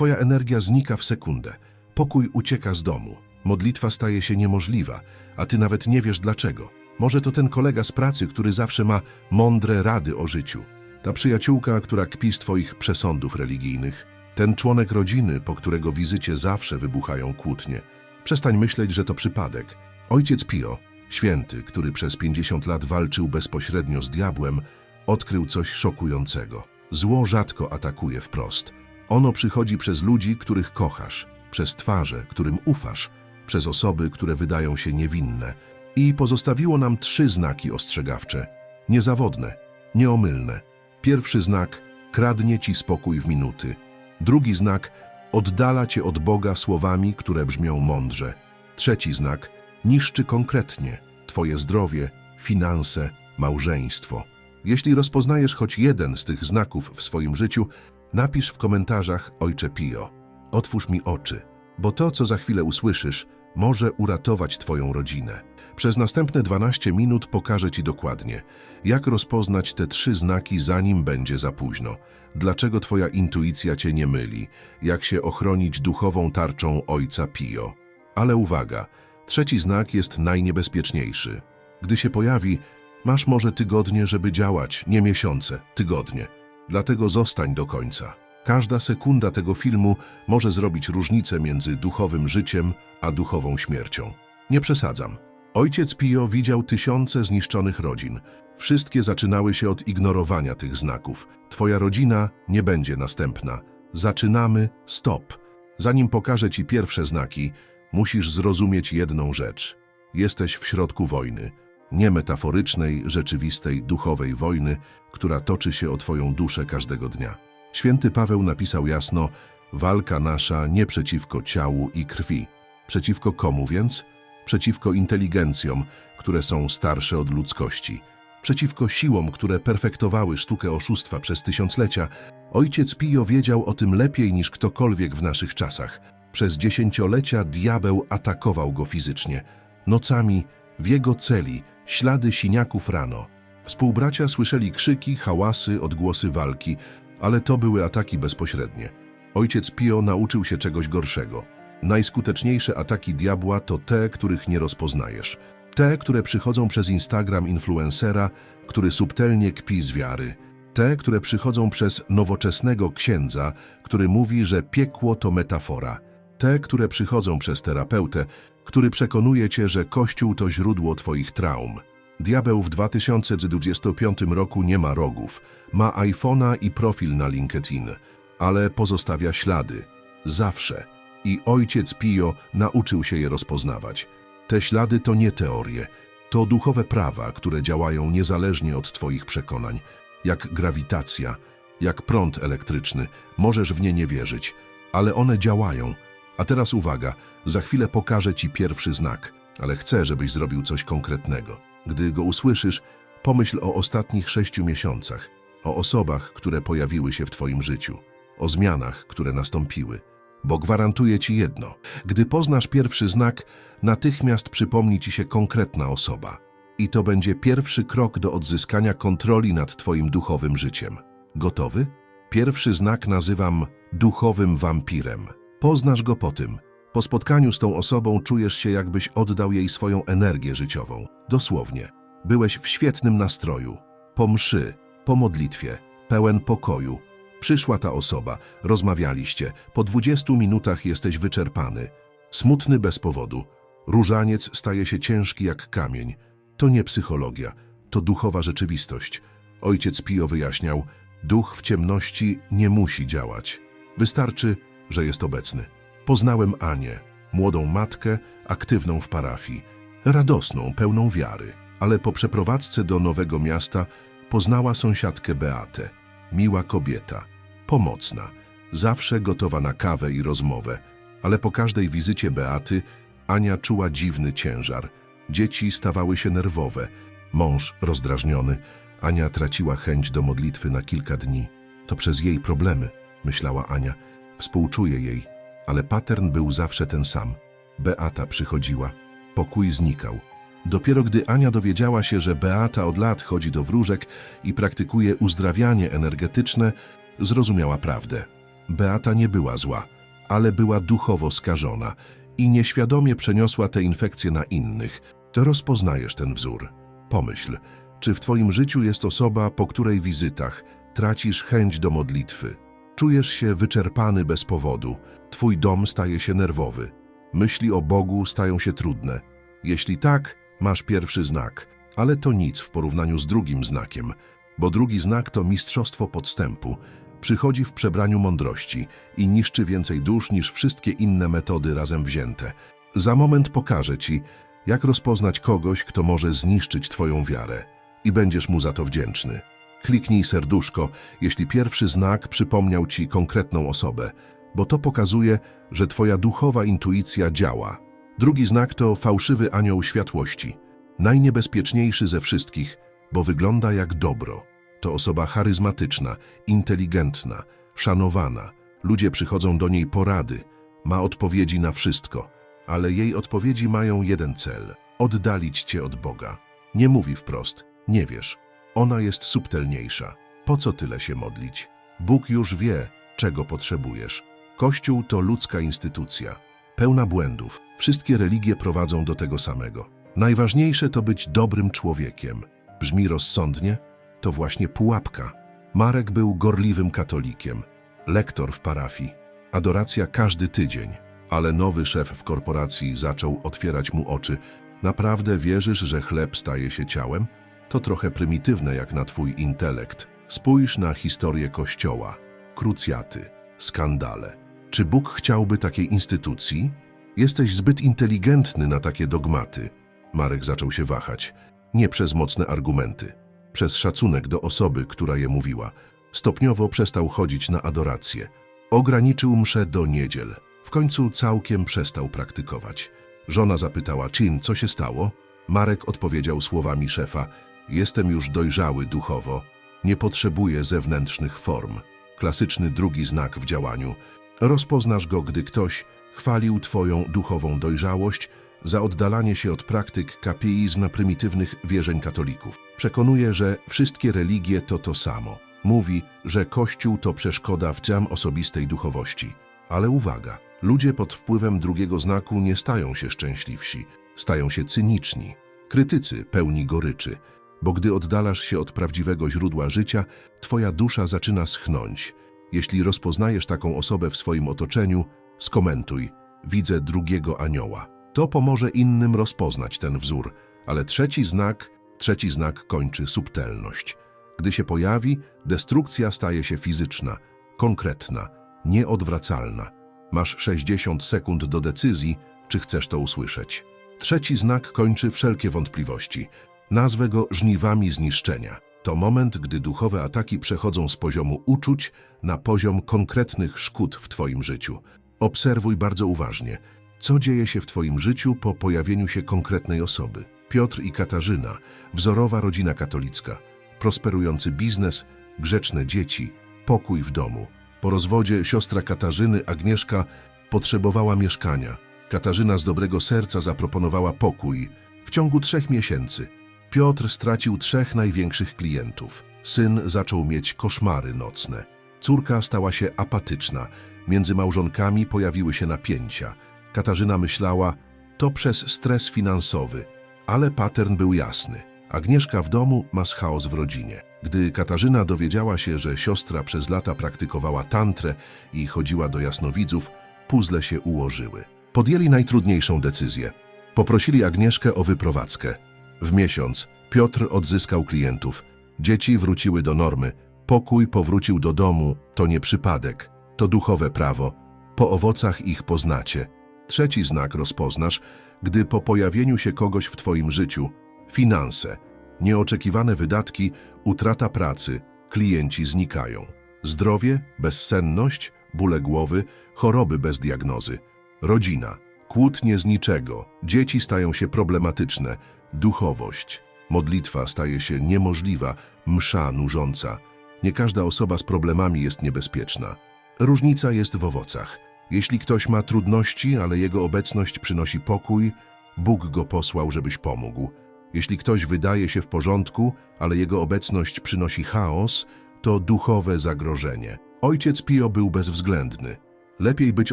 Twoja energia znika w sekundę. Pokój ucieka z domu. Modlitwa staje się niemożliwa, a ty nawet nie wiesz dlaczego. Może to ten kolega z pracy, który zawsze ma mądre rady o życiu. Ta przyjaciółka, która kpi z twoich przesądów religijnych. Ten członek rodziny, po którego wizycie zawsze wybuchają kłótnie. Przestań myśleć, że to przypadek. Ojciec Pio, święty, który przez 50 lat walczył bezpośrednio z diabłem, odkrył coś szokującego. Zło rzadko atakuje wprost. Ono przychodzi przez ludzi, których kochasz, przez twarze, którym ufasz, przez osoby, które wydają się niewinne. I pozostawiło nam trzy znaki ostrzegawcze. Niezawodne, nieomylne. Pierwszy znak kradnie ci spokój w minuty. Drugi znak oddala cię od Boga słowami, które brzmią mądrze. Trzeci znak niszczy konkretnie twoje zdrowie, finanse, małżeństwo. Jeśli rozpoznajesz choć jeden z tych znaków w swoim życiu, napisz w komentarzach Ojcze Pio. Otwórz mi oczy, bo to, co za chwilę usłyszysz, może uratować Twoją rodzinę. Przez następne 12 minut pokażę Ci dokładnie, jak rozpoznać te trzy znaki, zanim będzie za późno. Dlaczego Twoja intuicja Cię nie myli, jak się ochronić duchową tarczą Ojca Pio. Ale uwaga, trzeci znak jest najniebezpieczniejszy. Gdy się pojawi, masz może tygodnie, żeby działać, nie miesiące, tygodnie. Dlatego zostań do końca. Każda sekunda tego filmu może zrobić różnicę między duchowym życiem a duchową śmiercią. Nie przesadzam. Ojciec Pio widział tysiące zniszczonych rodzin. Wszystkie zaczynały się od ignorowania tych znaków. Twoja rodzina nie będzie następna. Zaczynamy, stop. Zanim pokażę ci pierwsze znaki, musisz zrozumieć jedną rzecz. Jesteś w środku wojny. Nie metaforycznej, rzeczywistej, duchowej wojny, która toczy się o Twoją duszę każdego dnia. Święty Paweł napisał jasno, walka nasza nie przeciwko ciału i krwi. Przeciwko komu więc? Przeciwko inteligencjom, które są starsze od ludzkości. Przeciwko siłom, które perfektowały sztukę oszustwa przez tysiąclecia. Ojciec Pio wiedział o tym lepiej niż ktokolwiek w naszych czasach. Przez dziesięciolecia diabeł atakował go fizycznie. Nocami, w jego celi, ślady siniaków rano. Współbracia słyszeli krzyki, hałasy, odgłosy walki, ale to były ataki bezpośrednie. Ojciec Pio nauczył się czegoś gorszego. Najskuteczniejsze ataki diabła to te, których nie rozpoznajesz. Te, które przychodzą przez Instagram influencera, który subtelnie kpi z wiary. Te, które przychodzą przez nowoczesnego księdza, który mówi, że piekło to metafora. Te, które przychodzą przez terapeutę, który przekonuje cię, że Kościół to źródło twoich traum. Diabeł w 2025 roku nie ma rogów, ma iPhone'a i profil na LinkedIn, ale pozostawia ślady. Zawsze. I ojciec Pio nauczył się je rozpoznawać. Te ślady to nie teorie, to duchowe prawa, które działają niezależnie od twoich przekonań. Jak grawitacja, jak prąd elektryczny, możesz w nie nie wierzyć, ale one działają. A teraz uwaga, za chwilę pokażę ci pierwszy znak, ale chcę, żebyś zrobił coś konkretnego. Gdy go usłyszysz, pomyśl o ostatnich sześciu miesiącach, o osobach, które pojawiły się w twoim życiu, o zmianach, które nastąpiły. Bo gwarantuję ci jedno, gdy poznasz pierwszy znak, natychmiast przypomni ci się konkretna osoba. I to będzie pierwszy krok do odzyskania kontroli nad twoim duchowym życiem. Gotowy? Pierwszy znak nazywam duchowym wampirem. Poznasz go po tym. Po spotkaniu z tą osobą czujesz się, jakbyś oddał jej swoją energię życiową. Dosłownie. Byłeś w świetnym nastroju. Po mszy, po modlitwie, pełen pokoju. Przyszła ta osoba, rozmawialiście. Po 20 minutach jesteś wyczerpany. Smutny bez powodu. Różaniec staje się ciężki jak kamień. To nie psychologia, to duchowa rzeczywistość. Ojciec Pio wyjaśniał, duch w ciemności nie musi działać. Wystarczy, że jest obecny. Poznałem Anię, młodą matkę, aktywną w parafii, radosną, pełną wiary, ale po przeprowadzce do nowego miasta poznała sąsiadkę Beatę. Miła kobieta, pomocna, zawsze gotowa na kawę i rozmowę, ale po każdej wizycie Beaty Ania czuła dziwny ciężar. Dzieci stawały się nerwowe, mąż rozdrażniony, Ania traciła chęć do modlitwy na kilka dni. To przez jej problemy, myślała Ania. Współczuję jej, ale pattern był zawsze ten sam. Beata przychodziła, pokój znikał. Dopiero gdy Ania dowiedziała się, że Beata od lat chodzi do wróżek i praktykuje uzdrawianie energetyczne, zrozumiała prawdę. Beata nie była zła, ale była duchowo skażona i nieświadomie przeniosła tę infekcję na innych. To rozpoznajesz ten wzór. Pomyśl, czy w twoim życiu jest osoba, po której wizytach tracisz chęć do modlitwy. Czujesz się wyczerpany bez powodu. Twój dom staje się nerwowy. Myśli o Bogu stają się trudne. Jeśli tak, masz pierwszy znak, ale to nic w porównaniu z drugim znakiem, bo drugi znak to mistrzostwo podstępu. Przychodzi w przebraniu mądrości i niszczy więcej dusz niż wszystkie inne metody razem wzięte. Za moment pokażę ci, jak rozpoznać kogoś, kto może zniszczyć twoją wiarę i będziesz mu za to wdzięczny. Kliknij serduszko, jeśli pierwszy znak przypomniał ci konkretną osobę, bo to pokazuje, że twoja duchowa intuicja działa. Drugi znak to fałszywy anioł światłości. Najniebezpieczniejszy ze wszystkich, bo wygląda jak dobro. To osoba charyzmatyczna, inteligentna, szanowana. Ludzie przychodzą do niej porady. Ma odpowiedzi na wszystko, ale jej odpowiedzi mają jeden cel oddalić cię od Boga. Nie mówi wprost, nie wiesz. Ona jest subtelniejsza. Po co tyle się modlić? Bóg już wie, czego potrzebujesz. Kościół to ludzka instytucja, pełna błędów. Wszystkie religie prowadzą do tego samego. Najważniejsze to być dobrym człowiekiem. Brzmi rozsądnie? To właśnie pułapka. Marek był gorliwym katolikiem, lektor w parafii, adoracja każdy tydzień, ale nowy szef w korporacji zaczął otwierać mu oczy. Naprawdę wierzysz, że chleb staje się ciałem? To trochę prymitywne jak na twój intelekt. Spójrz na historię Kościoła, krucjaty, skandale. Czy Bóg chciałby takiej instytucji? Jesteś zbyt inteligentny na takie dogmaty. Marek zaczął się wahać. Nie przez mocne argumenty, przez szacunek do osoby, która je mówiła. Stopniowo przestał chodzić na adorację. Ograniczył mszę do niedziel. W końcu całkiem przestał praktykować. Żona zapytała, Chin, co się stało? Marek odpowiedział słowami szefa, jestem już dojrzały duchowo, nie potrzebuję zewnętrznych form. Klasyczny drugi znak w działaniu. Rozpoznasz go, gdy ktoś chwalił twoją duchową dojrzałość za oddalanie się od praktyk kapiizm prymitywnych wierzeń katolików. Przekonuje, że wszystkie religie to to samo. Mówi, że Kościół to przeszkoda w dziam osobistej duchowości. Ale uwaga, ludzie pod wpływem drugiego znaku nie stają się szczęśliwsi, stają się cyniczni, krytycy pełni goryczy, bo gdy oddalasz się od prawdziwego źródła życia, twoja dusza zaczyna schnąć. Jeśli rozpoznajesz taką osobę w swoim otoczeniu, skomentuj, widzę drugiego anioła. To pomoże innym rozpoznać ten wzór, ale trzeci znak, trzeci znak kończy subtelność. Gdy się pojawi, destrukcja staje się fizyczna, konkretna, nieodwracalna. Masz 60 sekund do decyzji, czy chcesz to usłyszeć. Trzeci znak kończy wszelkie wątpliwości. Nazwę go żniwami zniszczenia. To moment, gdy duchowe ataki przechodzą z poziomu uczuć na poziom konkretnych szkód w Twoim życiu. Obserwuj bardzo uważnie, co dzieje się w Twoim życiu po pojawieniu się konkretnej osoby. Piotr i Katarzyna, wzorowa rodzina katolicka, prosperujący biznes, grzeczne dzieci, pokój w domu. Po rozwodzie siostra Katarzyny, Agnieszka, potrzebowała mieszkania. Katarzyna z dobrego serca zaproponowała pokój. W ciągu trzech miesięcy Piotr stracił trzech największych klientów. Syn zaczął mieć koszmary nocne. Córka stała się apatyczna. Między małżonkami pojawiły się napięcia. Katarzyna myślała, to przez stres finansowy, ale pattern był jasny. Agnieszka w domu ma chaos w rodzinie. Gdy Katarzyna dowiedziała się, że siostra przez lata praktykowała tantrę i chodziła do jasnowidzów, puzzle się ułożyły. Podjęli najtrudniejszą decyzję. Poprosili Agnieszkę o wyprowadzkę. W miesiąc Piotr odzyskał klientów. Dzieci wróciły do normy. Pokój powrócił do domu. To nie przypadek. To duchowe prawo. Po owocach ich poznacie. Trzeci znak rozpoznasz, gdy po pojawieniu się kogoś w Twoim życiu finanse, nieoczekiwane wydatki, utrata pracy, klienci znikają. Zdrowie, bezsenność, bóle głowy, choroby bez diagnozy. Rodzina, kłótnie z niczego, dzieci stają się problematyczne, duchowość. Modlitwa staje się niemożliwa, msza nużąca. Nie każda osoba z problemami jest niebezpieczna. Różnica jest w owocach. Jeśli ktoś ma trudności, ale jego obecność przynosi pokój, Bóg go posłał, żebyś pomógł. Jeśli ktoś wydaje się w porządku, ale jego obecność przynosi chaos, to duchowe zagrożenie. Ojciec Pio był bezwzględny. Lepiej być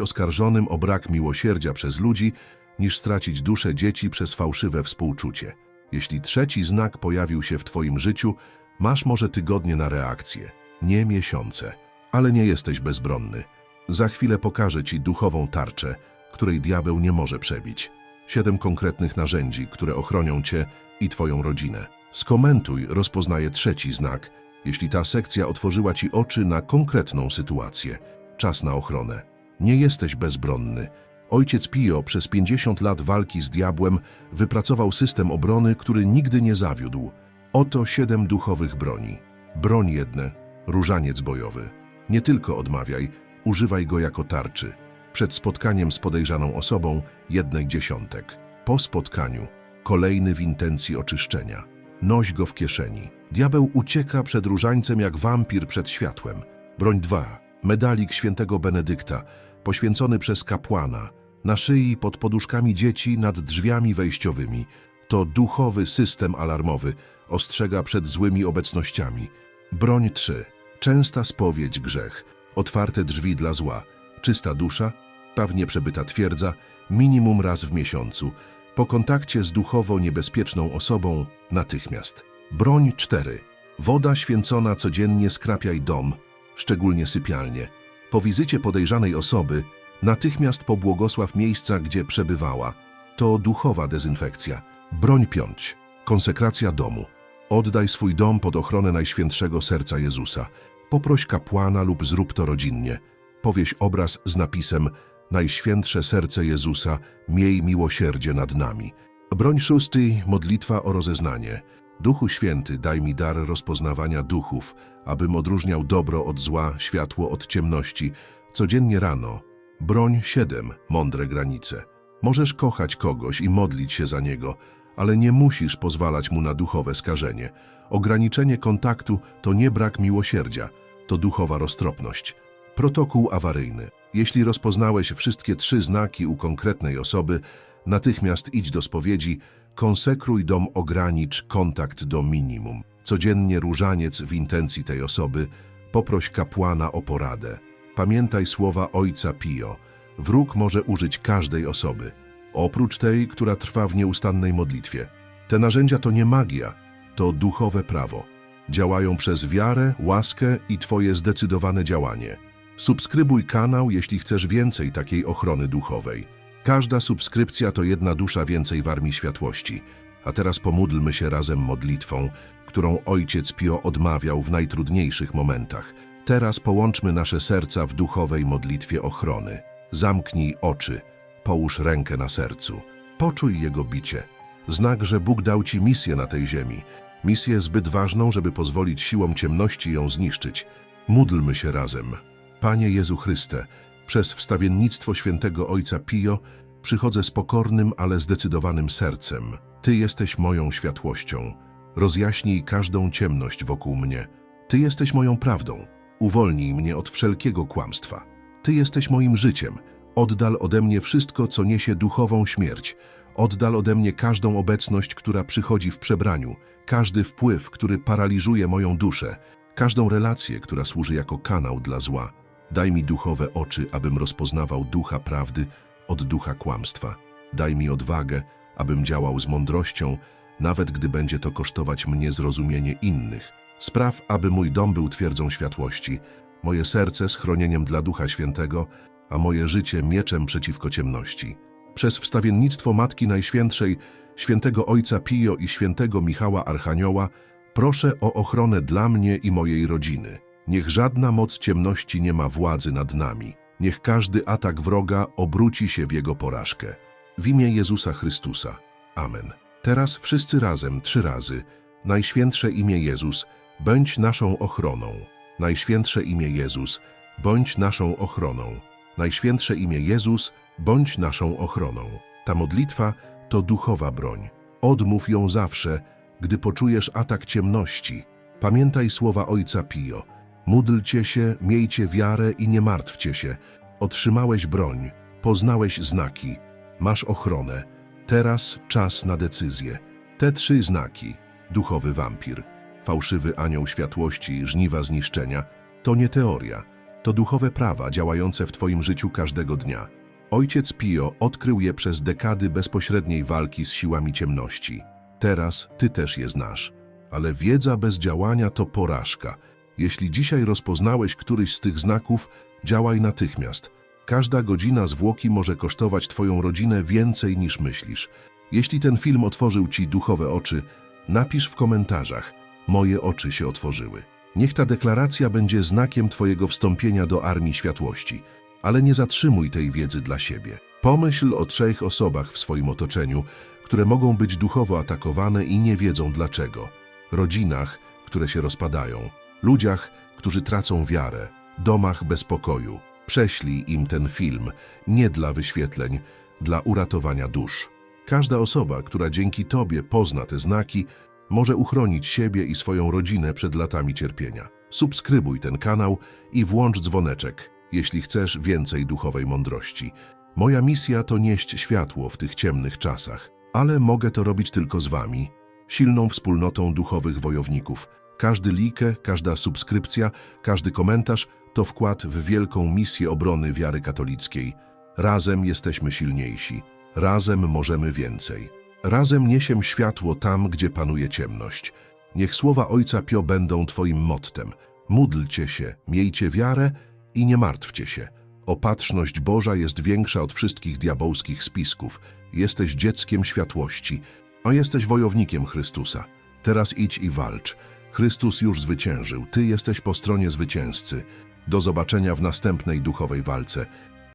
oskarżonym o brak miłosierdzia przez ludzi, niż stracić duszę dzieci przez fałszywe współczucie. Jeśli trzeci znak pojawił się w Twoim życiu, masz może tygodnie na reakcję, nie miesiące. Ale nie jesteś bezbronny. Za chwilę pokażę Ci duchową tarczę, której diabeł nie może przebić. Siedem konkretnych narzędzi, które ochronią Cię i Twoją rodzinę. Skomentuj, rozpoznaje trzeci znak, jeśli ta sekcja otworzyła Ci oczy na konkretną sytuację. Czas na ochronę. Nie jesteś bezbronny. Ojciec Pio przez 50 lat walki z diabłem wypracował system obrony, który nigdy nie zawiódł. Oto siedem duchowych broni. Broń jedne, różaniec bojowy. Nie tylko odmawiaj, używaj go jako tarczy. Przed spotkaniem z podejrzaną osobą jednej dziesiątek. Po spotkaniu kolejny w intencji oczyszczenia. Noś go w kieszeni. Diabeł ucieka przed różańcem jak wampir przed światłem. Broń 2. Medalik świętego Benedykta, poświęcony przez kapłana, na szyi pod poduszkami dzieci nad drzwiami wejściowymi. To duchowy system alarmowy, ostrzega przed złymi obecnościami. Broń 3. Częsta spowiedź grzech, otwarte drzwi dla zła, czysta dusza, pewnie przebyta twierdza, minimum raz w miesiącu, po kontakcie z duchowo niebezpieczną osobą natychmiast. Broń 4. Woda święcona codziennie skrapiaj dom, szczególnie sypialnie. Po wizycie podejrzanej osoby natychmiast pobłogosław miejsca, gdzie przebywała. To duchowa dezynfekcja. Broń 5. Konsekracja domu. Oddaj swój dom pod ochronę Najświętszego Serca Jezusa. Poproś kapłana lub zrób to rodzinnie. Powieś obraz z napisem Najświętsze Serce Jezusa, miej miłosierdzie nad nami. Broń szósty, modlitwa o rozeznanie. Duchu Święty, daj mi dar rozpoznawania duchów, abym odróżniał dobro od zła, światło od ciemności. Codziennie rano. Broń siedem, mądre granice. Możesz kochać kogoś i modlić się za niego, ale nie musisz pozwalać mu na duchowe skażenie. Ograniczenie kontaktu to nie brak miłosierdzia, to duchowa roztropność. Protokół awaryjny. Jeśli rozpoznałeś wszystkie trzy znaki u konkretnej osoby, natychmiast idź do spowiedzi, konsekruj dom, ogranicz kontakt do minimum. Codziennie różaniec w intencji tej osoby, poproś kapłana o poradę. Pamiętaj słowa ojca Pio. Wróg może użyć każdej osoby, oprócz tej, która trwa w nieustannej modlitwie. Te narzędzia to nie magia, to duchowe prawo. Działają przez wiarę, łaskę i Twoje zdecydowane działanie. Subskrybuj kanał, jeśli chcesz więcej takiej ochrony duchowej. Każda subskrypcja to jedna dusza więcej w Armii Światłości. A teraz pomódlmy się razem modlitwą, którą Ojciec Pio odmawiał w najtrudniejszych momentach. Teraz połączmy nasze serca w duchowej modlitwie ochrony. Zamknij oczy, połóż rękę na sercu. Poczuj jego bicie. Znak, że Bóg dał Ci misję na tej ziemi. Misję zbyt ważną, żeby pozwolić siłom ciemności ją zniszczyć. Módlmy się razem. Panie Jezu Chryste, przez wstawiennictwo świętego Ojca Pio przychodzę z pokornym, ale zdecydowanym sercem. Ty jesteś moją światłością. Rozjaśnij każdą ciemność wokół mnie. Ty jesteś moją prawdą. Uwolnij mnie od wszelkiego kłamstwa. Ty jesteś moim życiem. Oddal ode mnie wszystko, co niesie duchową śmierć. Oddal ode mnie każdą obecność, która przychodzi w przebraniu, każdy wpływ, który paraliżuje moją duszę, każdą relację, która służy jako kanał dla zła. Daj mi duchowe oczy, abym rozpoznawał ducha prawdy od ducha kłamstwa. Daj mi odwagę, abym działał z mądrością, nawet gdy będzie to kosztować mnie zrozumienie innych. Spraw, aby mój dom był twierdzą światłości, moje serce schronieniem dla Ducha Świętego, a moje życie mieczem przeciwko ciemności. Przez wstawiennictwo Matki Najświętszej, świętego Ojca Pio i świętego Michała Archanioła, proszę o ochronę dla mnie i mojej rodziny. Niech żadna moc ciemności nie ma władzy nad nami. Niech każdy atak wroga obróci się w jego porażkę. W imię Jezusa Chrystusa. Amen. Teraz wszyscy razem trzy razy. Najświętsze imię Jezus, bądź naszą ochroną. Najświętsze imię Jezus, bądź naszą ochroną. Najświętsze imię Jezus, bądź naszą ochroną. Ta modlitwa to duchowa broń. Odmów ją zawsze, gdy poczujesz atak ciemności. Pamiętaj słowa Ojca Pio. Módlcie się, miejcie wiarę i nie martwcie się. Otrzymałeś broń, poznałeś znaki, masz ochronę. Teraz czas na decyzję. Te trzy znaki duchowy wampir, fałszywy anioł światłości, żniwa zniszczenia to nie teoria, To duchowe prawa działające w Twoim życiu każdego dnia. Ojciec Pio odkrył je przez dekady bezpośredniej walki z siłami ciemności. Teraz Ty też je znasz. Ale wiedza bez działania to porażka. Jeśli dzisiaj rozpoznałeś któryś z tych znaków, działaj natychmiast. Każda godzina zwłoki może kosztować Twoją rodzinę więcej niż myślisz. Jeśli ten film otworzył Ci duchowe oczy, napisz w komentarzach: Moje oczy się otworzyły. Niech ta deklaracja będzie znakiem Twojego wstąpienia do Armii Światłości. Ale nie zatrzymuj tej wiedzy dla siebie. Pomyśl o trzech osobach w swoim otoczeniu, które mogą być duchowo atakowane i nie wiedzą dlaczego. Rodzinach, które się rozpadają, ludziach, którzy tracą wiarę, domach bez pokoju. Prześlij im ten film nie dla wyświetleń, dla uratowania dusz. Każda osoba, która dzięki Tobie pozna te znaki, może uchronić siebie i swoją rodzinę przed latami cierpienia. Subskrybuj ten kanał i włącz dzwoneczek, jeśli chcesz więcej duchowej mądrości. Moja misja to nieść światło w tych ciemnych czasach, ale mogę to robić tylko z Wami, silną wspólnotą duchowych wojowników. Każdy like, każda subskrypcja, każdy komentarz to wkład w wielką misję obrony wiary katolickiej. Razem jesteśmy silniejsi, razem możemy więcej. Razem niesiem światło tam, gdzie panuje ciemność. Niech słowa Ojca Pio będą Twoim mottem. Módlcie się, miejcie wiarę i nie martwcie się. Opatrzność Boża jest większa od wszystkich diabolskich spisków. Jesteś dzieckiem światłości, a jesteś wojownikiem Chrystusa. Teraz idź i walcz. Chrystus już zwyciężył. Ty jesteś po stronie zwycięzcy. Do zobaczenia w następnej duchowej walce.